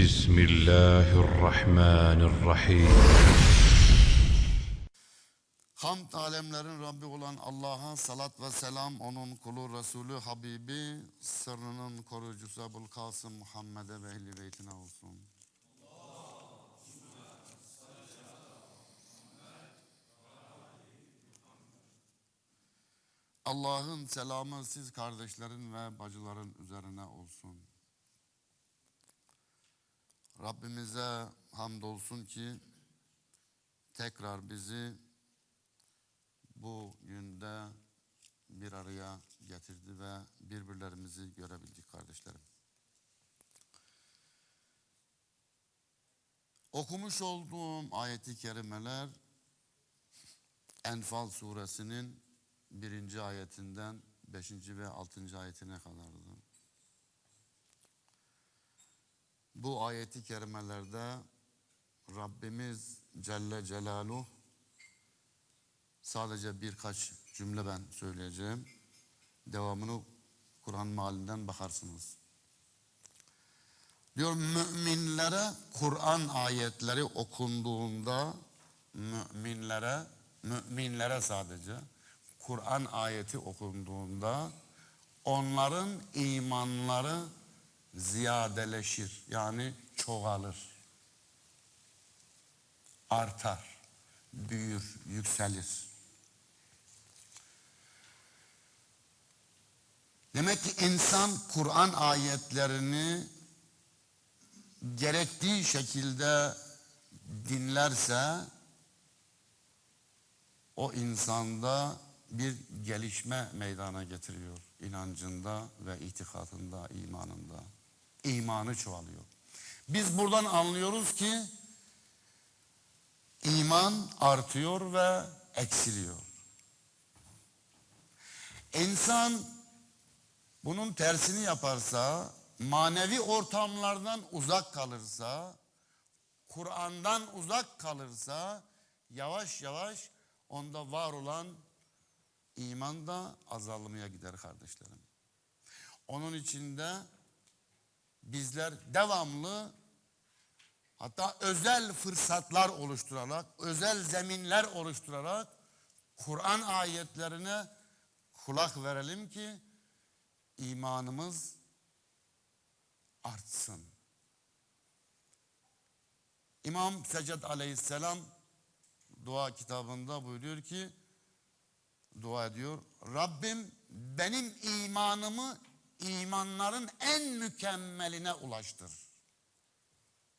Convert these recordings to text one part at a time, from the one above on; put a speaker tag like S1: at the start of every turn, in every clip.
S1: بسم الله الرحمن الرحيم
S2: Hamd alemlerin Rabbi olan Allah'a salat ve selam onun kulu Resulü Habibi sırrının koruyucusu Ebul Kasım Muhammed'e ve ehli beytine olsun. Allah'ın selamı siz kardeşlerin ve bacıların üzerine olsun. Rabbimize hamdolsun ki tekrar bizi bu günde bir araya getirdi ve birbirlerimizi görebildik kardeşlerim. Okumuş olduğum ayeti kerimeler Enfal suresinin birinci ayetinden beşinci ve altıncı ayetine kadardı. Bu ayeti kerimelerde Rabbimiz Celle Celaluhu Sadece birkaç cümle ben söyleyeceğim. Devamını Kur'an malinden bakarsınız. Diyor müminlere Kur'an ayetleri okunduğunda müminlere müminlere sadece Kur'an ayeti okunduğunda onların imanları ziyadeleşir. Yani çoğalır. Artar, büyür, yükselir. Demek ki insan Kur'an ayetlerini gerektiği şekilde dinlerse o insanda bir gelişme meydana getiriyor inancında ve itikadında, imanında. İmanı çoğalıyor. Biz buradan anlıyoruz ki iman artıyor ve eksiliyor. İnsan bunun tersini yaparsa, manevi ortamlardan uzak kalırsa, Kur'an'dan uzak kalırsa yavaş yavaş onda var olan iman da azalmaya gider kardeşlerim. Onun içinde bizler devamlı hatta özel fırsatlar oluşturarak, özel zeminler oluşturarak Kur'an ayetlerine kulak verelim ki imanımız artsın. İmam Seced aleyhisselam dua kitabında buyuruyor ki dua ediyor. Rabbim benim imanımı imanların en mükemmeline ulaştır.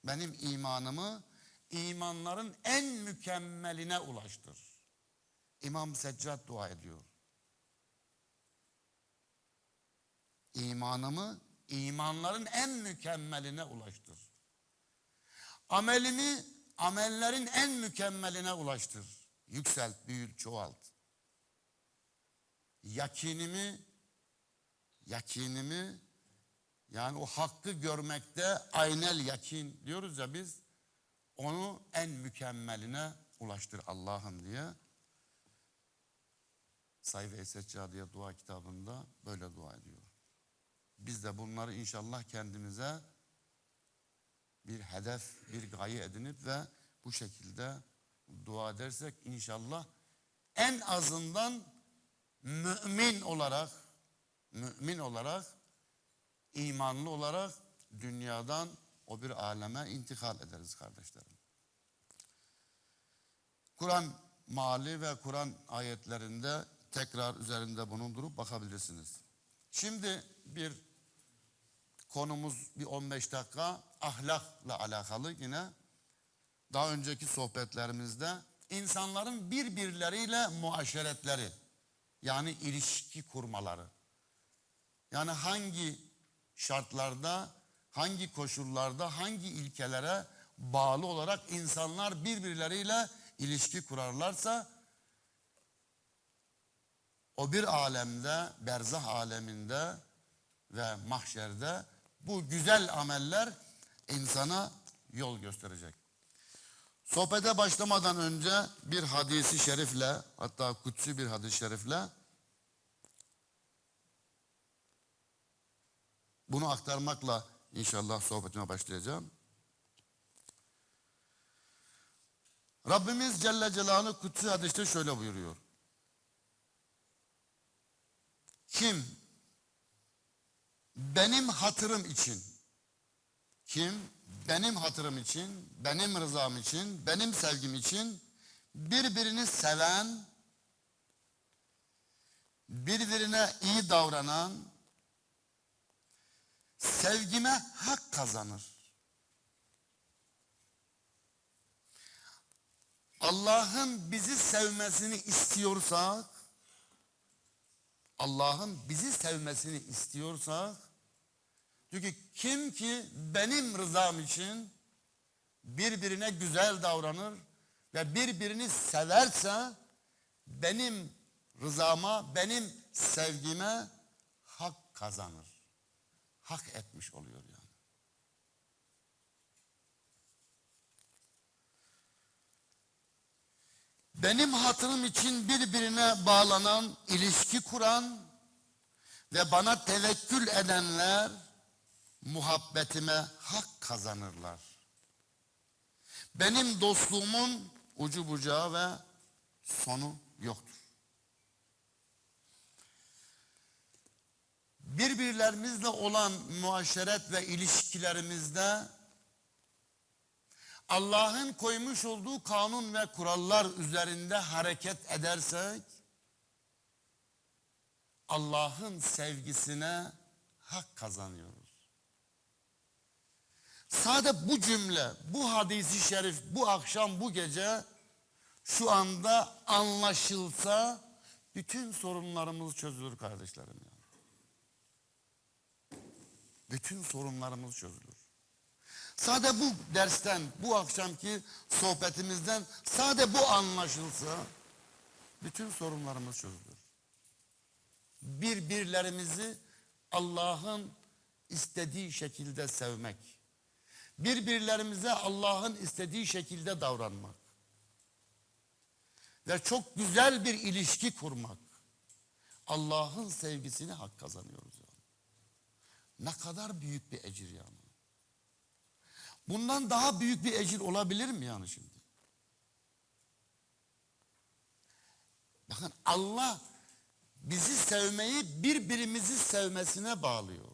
S2: Benim imanımı imanların en mükemmeline ulaştır. İmam Seccad dua ediyor. imanımı imanların en mükemmeline ulaştır. Amelimi amellerin en mükemmeline ulaştır. Yükselt, büyüt, çoğalt. Yakinimi yakinimi yani o hakkı görmekte aynel yakin diyoruz ya biz onu en mükemmeline ulaştır Allah'ım diye Sayfa Eseccadiye dua kitabında böyle dua ediyor. Biz de bunları inşallah kendimize bir hedef, bir gaye edinip ve bu şekilde dua edersek inşallah en azından mümin olarak mümin olarak imanlı olarak dünyadan o bir aleme intikal ederiz kardeşlerim. Kur'an mali ve Kur'an ayetlerinde tekrar üzerinde bulundurup bakabilirsiniz. Şimdi bir konumuz bir 15 dakika ahlakla alakalı yine daha önceki sohbetlerimizde insanların birbirleriyle muaşeretleri yani ilişki kurmaları. Yani hangi şartlarda, hangi koşullarda, hangi ilkelere bağlı olarak insanlar birbirleriyle ilişki kurarlarsa o bir alemde, berzah aleminde ve mahşerde bu güzel ameller insana yol gösterecek. Sohbete başlamadan önce bir hadisi şerifle hatta kutsi bir hadis-i şerifle Bunu aktarmakla inşallah sohbetime başlayacağım. Rabbimiz Celle Celaluhu Kutsi Hadis'te şöyle buyuruyor. Kim benim hatırım için kim benim hatırım için, benim rızam için, benim sevgim için birbirini seven, birbirine iyi davranan, sevgime hak kazanır. Allah'ın bizi sevmesini istiyorsak, Allah'ın bizi sevmesini istiyorsak, ki kim ki benim rızam için birbirine güzel davranır ve birbirini severse benim rızama, benim sevgime hak kazanır. Hak etmiş oluyor yani. Benim hatırım için birbirine bağlanan, ilişki kuran ve bana tevekkül edenler muhabbetime hak kazanırlar. Benim dostluğumun ucu bucağı ve sonu yoktur. Birbirlerimizle olan muaşeret ve ilişkilerimizde Allah'ın koymuş olduğu kanun ve kurallar üzerinde hareket edersek Allah'ın sevgisine hak kazanıyoruz. Sade bu cümle, bu hadisi şerif, bu akşam, bu gece şu anda anlaşılsa bütün sorunlarımız çözülür kardeşlerim. Yani. Bütün sorunlarımız çözülür. Sade bu dersten, bu akşamki sohbetimizden sade bu anlaşılsa bütün sorunlarımız çözülür. Birbirlerimizi Allah'ın istediği şekilde sevmek. Birbirlerimize Allah'ın istediği şekilde davranmak. Ve çok güzel bir ilişki kurmak. Allah'ın sevgisini hak kazanıyoruz. Ne kadar büyük bir ecir yani. Bundan daha büyük bir ecir olabilir mi yani şimdi? Bakın Allah bizi sevmeyi birbirimizi sevmesine bağlıyor.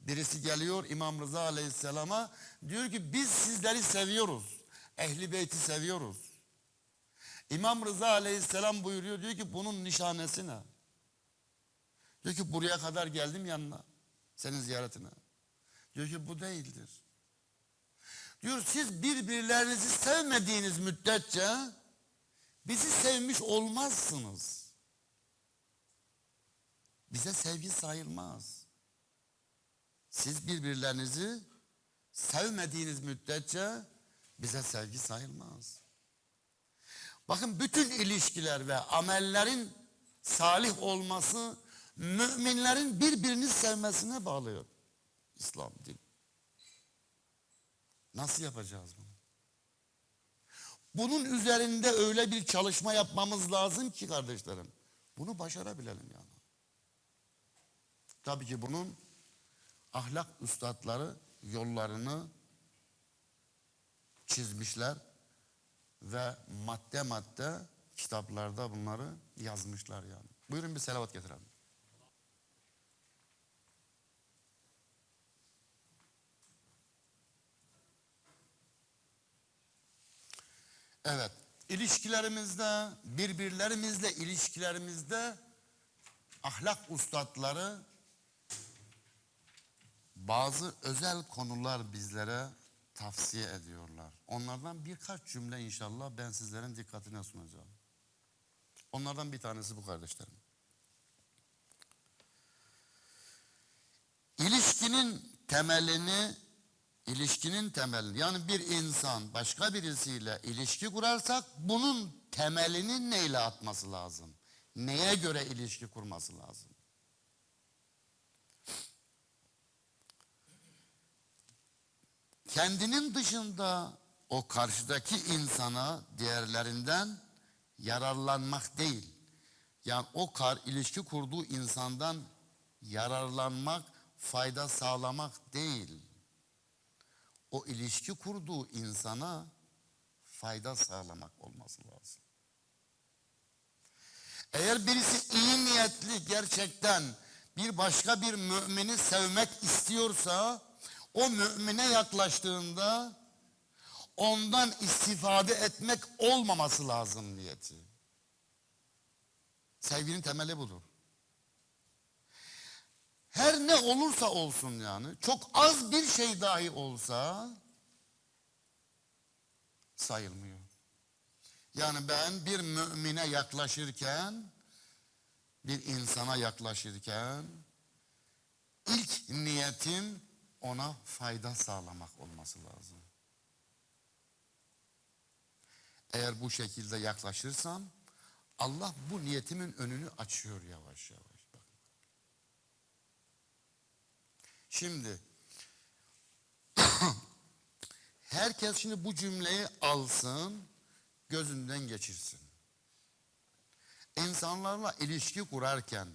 S2: Birisi geliyor İmam Rıza Aleyhisselam'a diyor ki biz sizleri seviyoruz. Ehli beyti seviyoruz. İmam Rıza Aleyhisselam buyuruyor diyor ki bunun nişanesi ne? Diyor ki buraya kadar geldim yanına. Senin ziyaretine. Diyor ki bu değildir. Diyor siz birbirlerinizi sevmediğiniz müddetçe bizi sevmiş olmazsınız. Bize sevgi sayılmaz. Siz birbirlerinizi sevmediğiniz müddetçe bize sevgi sayılmaz. Bakın bütün ilişkiler ve amellerin salih olması müminlerin birbirini sevmesine bağlıyor. İslam din. Nasıl yapacağız bunu? Bunun üzerinde öyle bir çalışma yapmamız lazım ki kardeşlerim. Bunu başarabilelim yani. Tabii ki bunun ahlak üstadları yollarını çizmişler ve madde madde kitaplarda bunları yazmışlar yani. Buyurun bir selavat getirelim. Evet, ilişkilerimizde, birbirlerimizle ilişkilerimizde ahlak ustadları bazı özel konular bizlere tavsiye ediyorlar. Onlardan birkaç cümle inşallah ben sizlerin dikkatine sunacağım. Onlardan bir tanesi bu kardeşlerim. İlişkinin temelini ilişkinin temeli yani bir insan başka birisiyle ilişki kurarsak bunun temelini neyle atması lazım? Neye göre ilişki kurması lazım? Kendinin dışında o karşıdaki insana değerlerinden yararlanmak değil. Yani o kar ilişki kurduğu insandan yararlanmak, fayda sağlamak değil o ilişki kurduğu insana fayda sağlamak olması lazım. Eğer birisi iyi niyetli gerçekten bir başka bir mümini sevmek istiyorsa o mümine yaklaştığında ondan istifade etmek olmaması lazım niyeti. Sevginin temeli budur. Her ne olursa olsun yani çok az bir şey dahi olsa sayılmıyor. Yani ben bir mümine yaklaşırken, bir insana yaklaşırken ilk niyetim ona fayda sağlamak olması lazım. Eğer bu şekilde yaklaşırsam Allah bu niyetimin önünü açıyor yavaş yavaş. Bakın. Şimdi herkes şimdi bu cümleyi alsın, gözünden geçirsin. İnsanlarla ilişki kurarken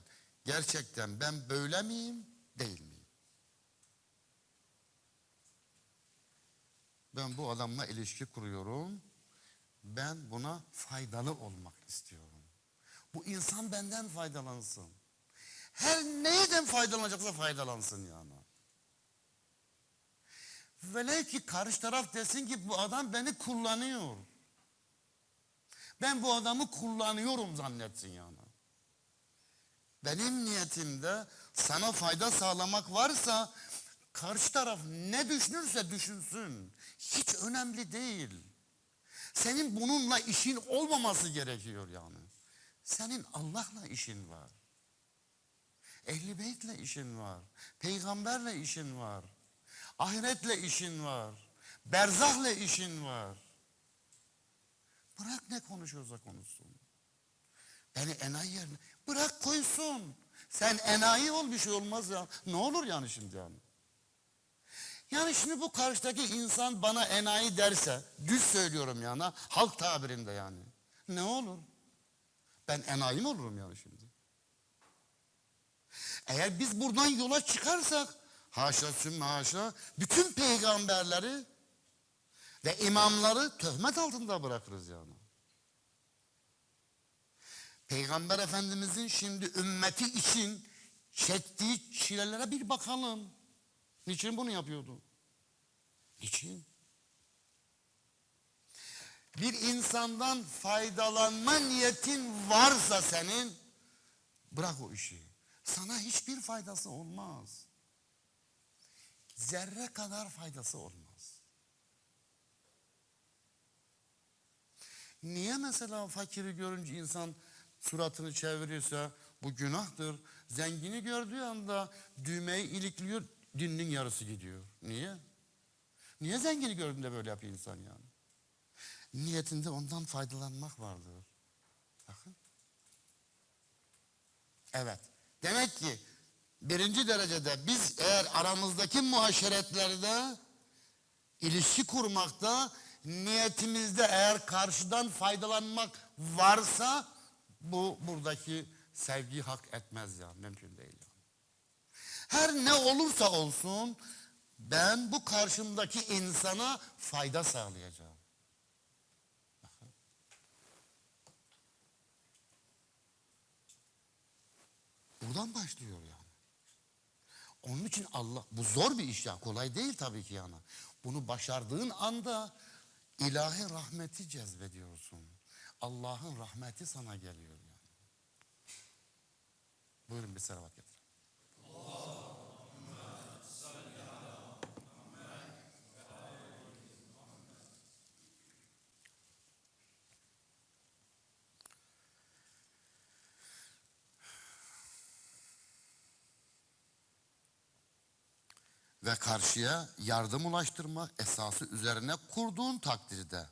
S2: gerçekten ben böyle miyim, değil miyim? Ben bu adamla ilişki kuruyorum. Ben buna faydalı olmak istiyorum. Bu insan benden faydalansın. Her neyden faydalanacaksa faydalansın yani. Velev ki karşı taraf desin ki bu adam beni kullanıyor. Ben bu adamı kullanıyorum zannetsin yani. Benim niyetimde sana fayda sağlamak varsa karşı taraf ne düşünürse düşünsün. Hiç önemli değil. Senin bununla işin olmaması gerekiyor yani. Senin Allah'la işin var. Ehli beytle işin var. Peygamberle işin var. Ahiretle işin var. Berzahla işin var. Bırak ne konuşuyorsa konuşsun. Beni enayi yerine bırak koysun. Sen enayi ol bir şey olmaz ya. Ne olur yani şimdi yani. Yani şimdi bu karşıdaki insan bana enayi derse, düz söylüyorum yani, halk tabirinde yani. Ne olur? Ben enayi mi olurum yani şimdi? Eğer biz buradan yola çıkarsak, haşa sümme haşa, bütün peygamberleri ve imamları töhmet altında bırakırız yani. Peygamber Efendimizin şimdi ümmeti için çektiği çilelere bir bakalım. Niçin bunu yapıyordu? Niçin? Bir insandan faydalanma niyetin varsa senin bırak o işi. Sana hiçbir faydası olmaz. Zerre kadar faydası olmaz. Niye mesela fakiri görünce insan suratını çeviriyorsa bu günahtır. Zengini gördüğü anda düğmeyi ilikliyor, dininin yarısı gidiyor. Niye? Niye zengini gördüğünde böyle yapıyor insan yani? Niyetinde ondan faydalanmak vardır. Bakın. Evet. Demek ki birinci derecede biz eğer aramızdaki muhaşeretlerde ilişki kurmakta niyetimizde eğer karşıdan faydalanmak varsa bu buradaki sevgi hak etmez ya mümkün değil. Yani. Her ne olursa olsun ben bu karşımdaki insana fayda sağlayacağım. Buradan başlıyor yani. Onun için Allah, bu zor bir iş ya, kolay değil tabii ki yani. Bunu başardığın anda ilahi rahmeti cezbediyorsun. Allah'ın rahmeti sana geliyor yani. Buyurun bir selavat getirin. Ve karşıya yardım ulaştırmak esası üzerine kurduğun takdirde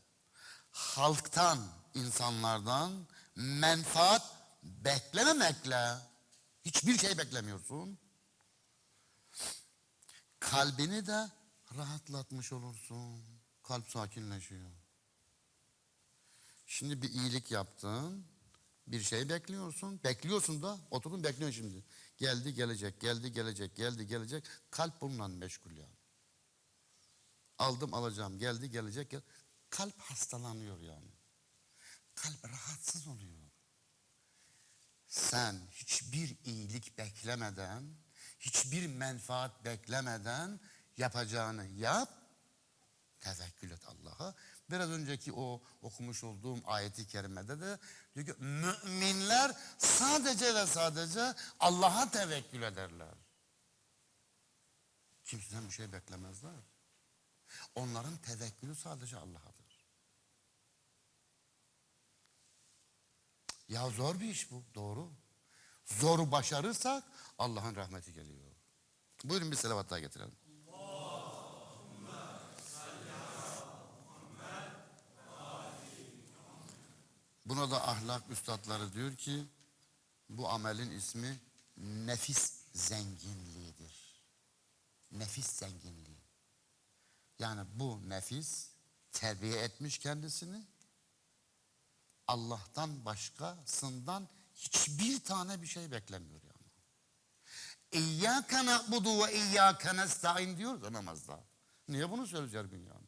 S2: halktan, insanlardan menfaat beklememekle hiçbir şey beklemiyorsun. Kalbini de rahatlatmış olursun. Kalp sakinleşiyor. Şimdi bir iyilik yaptın. Bir şey bekliyorsun. Bekliyorsun da oturdun bekliyorsun şimdi. Geldi gelecek, geldi gelecek, geldi gelecek. Kalp bununla meşgul yani. Aldım alacağım. Geldi gelecek. Gel. Kalp hastalanıyor yani. Kalp rahatsız oluyor. Sen hiçbir iyilik beklemeden, hiçbir menfaat beklemeden yapacağını yap. Tevekkül et Allah'a. Biraz önceki o okumuş olduğum ayeti kerimede de diyor ki müminler sadece ve sadece Allah'a tevekkül ederler. Kimseden bir şey beklemezler. Onların tevekkülü sadece Allah'adır. Ya zor bir iş bu, doğru. Zoru başarırsak Allah'ın rahmeti geliyor. Buyurun bir selavat daha getirelim. Buna da ahlak üstadları diyor ki bu amelin ismi nefis zenginliğidir. Nefis zenginliği. Yani bu nefis terbiye etmiş kendisini. Allah'tan başkasından hiçbir tane bir şey beklemiyor yani. İyyâke na'budu ve iyyâke nesta'in diyoruz namazda. Niye bunu söylüyoruz her gün yani?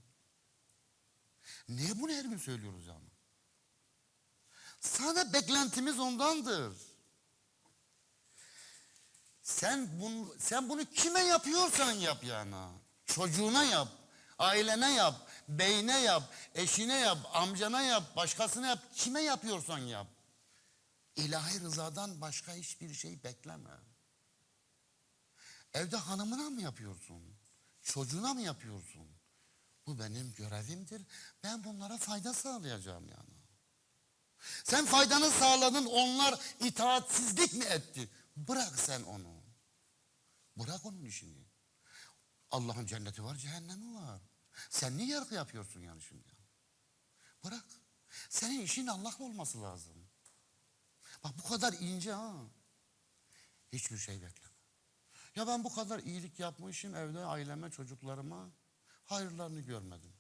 S2: Niye bunu her gün söylüyoruz yani? Sadece beklentimiz ondandır. Sen bunu, sen bunu kime yapıyorsan yap yani. Çocuğuna yap, ailene yap, beyine yap, eşine yap, amcana yap, başkasına yap. Kime yapıyorsan yap. İlahi rızadan başka hiçbir şey bekleme. Evde hanımına mı yapıyorsun? Çocuğuna mı yapıyorsun? Bu benim görevimdir. Ben bunlara fayda sağlayacağım yani. Sen faydanı sağladın, onlar itaatsizlik mi etti? Bırak sen onu. Bırak onun işini. Allah'ın cenneti var, cehennemi var. Sen niye yargı yapıyorsun yani şimdi? Bırak. Senin işin Allah'la olması lazım. Bak bu kadar ince ha. Hiçbir şey bekleme. Ya ben bu kadar iyilik yapmışım evde aileme, çocuklarıma. Hayırlarını görmedim.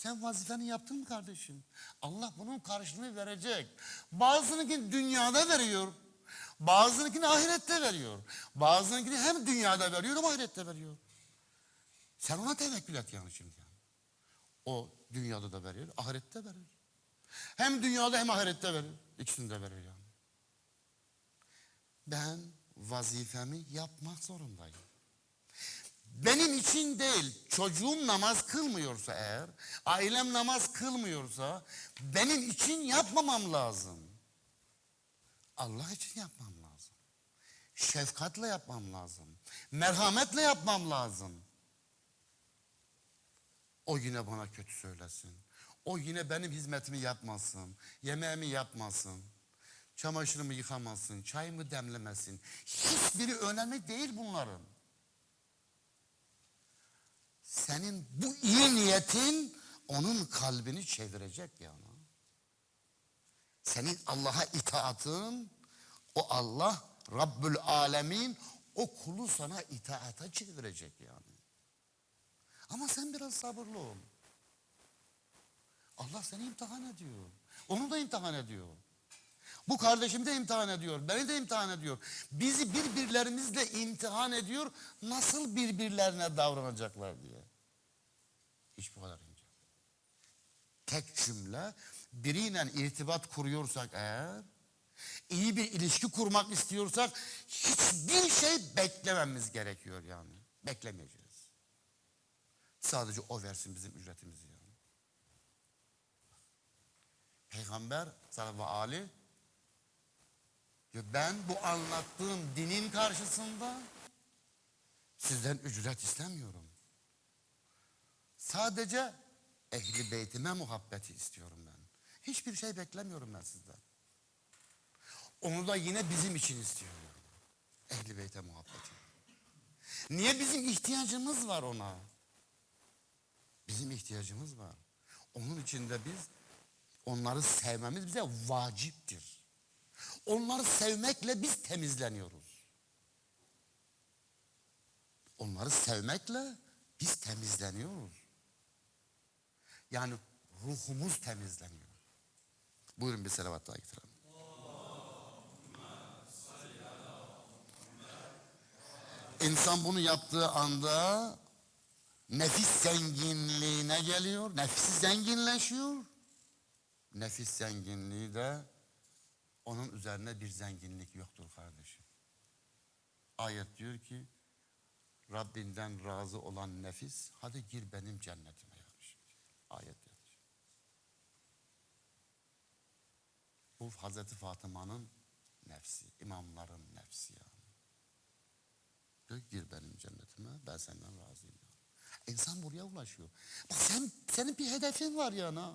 S2: Sen vazifeni yaptın mı kardeşim? Allah bunun karşılığını verecek. Bazısını dünyada veriyor. Bazısını ahirette veriyor. Bazısını hem dünyada veriyor hem ahirette veriyor. Sen ona tevekkül et yani şimdi. Yani. O dünyada da veriyor, ahirette verir. Hem dünyada hem ahirette verir. İkisini de verir yani. Ben vazifemi yapmak zorundayım. Benim için değil, çocuğum namaz kılmıyorsa eğer, ailem namaz kılmıyorsa benim için yapmamam lazım. Allah için yapmam lazım. Şefkatle yapmam lazım. Merhametle yapmam lazım. O yine bana kötü söylesin. O yine benim hizmetimi yapmasın. Yemeğimi yapmasın. Çamaşırımı yıkamasın. Çayımı demlemesin. Hiçbiri önemli değil bunların. Senin bu iyi niyetin onun kalbini çevirecek yani. Senin Allah'a itaatın o Allah Rabbül Alemin o kulu sana itaata çevirecek yani. Ama sen biraz sabırlı ol. Allah seni imtihan ediyor. Onu da imtihan ediyor. Bu kardeşim de imtihan ediyor. Beni de imtihan ediyor. Bizi birbirlerimizle imtihan ediyor. Nasıl birbirlerine davranacaklar diye. Hiç bu kadar ince. Tek cümle biriyle irtibat kuruyorsak eğer iyi bir ilişki kurmak istiyorsak hiçbir şey beklememiz gerekiyor yani. Beklemeyeceğiz. Sadece o versin bizim ücretimizi yani. Peygamber sallallahu aleyhi diyor, ben bu anlattığım dinin karşısında sizden ücret istemiyorum. Sadece ehli beytime muhabbeti istiyorum ben. Hiçbir şey beklemiyorum ben sizden. Onu da yine bizim için istiyorum. Ehli beyte muhabbeti. Niye bizim ihtiyacımız var ona? Bizim ihtiyacımız var. Onun için de biz onları sevmemiz bize vaciptir. Onları sevmekle biz temizleniyoruz. Onları sevmekle biz temizleniyoruz. Yani ruhumuz temizleniyor. Buyurun bir selavat daha getirelim. İnsan bunu yaptığı anda Nefis zenginliğine geliyor. Nefsi zenginleşiyor. Nefis zenginliği de onun üzerine bir zenginlik yoktur kardeşim. Ayet diyor ki Rabbinden razı olan nefis hadi gir benim cennetime yarış. Ayet yazıyor. Bu Hazreti Fatıma'nın nefsi, imamların nefsi yani. Diyor gir benim cennetime ben senden razıyım. Yani. İnsan buraya ulaşıyor. Bak sen, senin bir hedefin var yani. ha.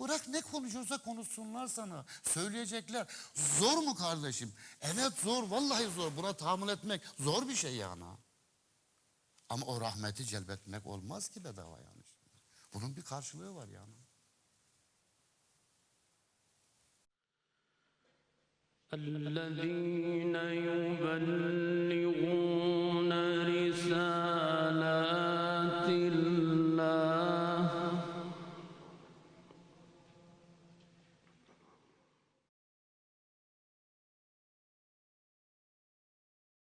S2: Bırak ne konuşursa konuşsunlar sana. Söyleyecekler. Zor mu kardeşim? Evet zor. Vallahi zor. Buna tahammül etmek zor bir şey yani. Ama o rahmeti celbetmek olmaz ki bedava yani. Bunun bir karşılığı var yani.
S3: الذين يبلغون رسالة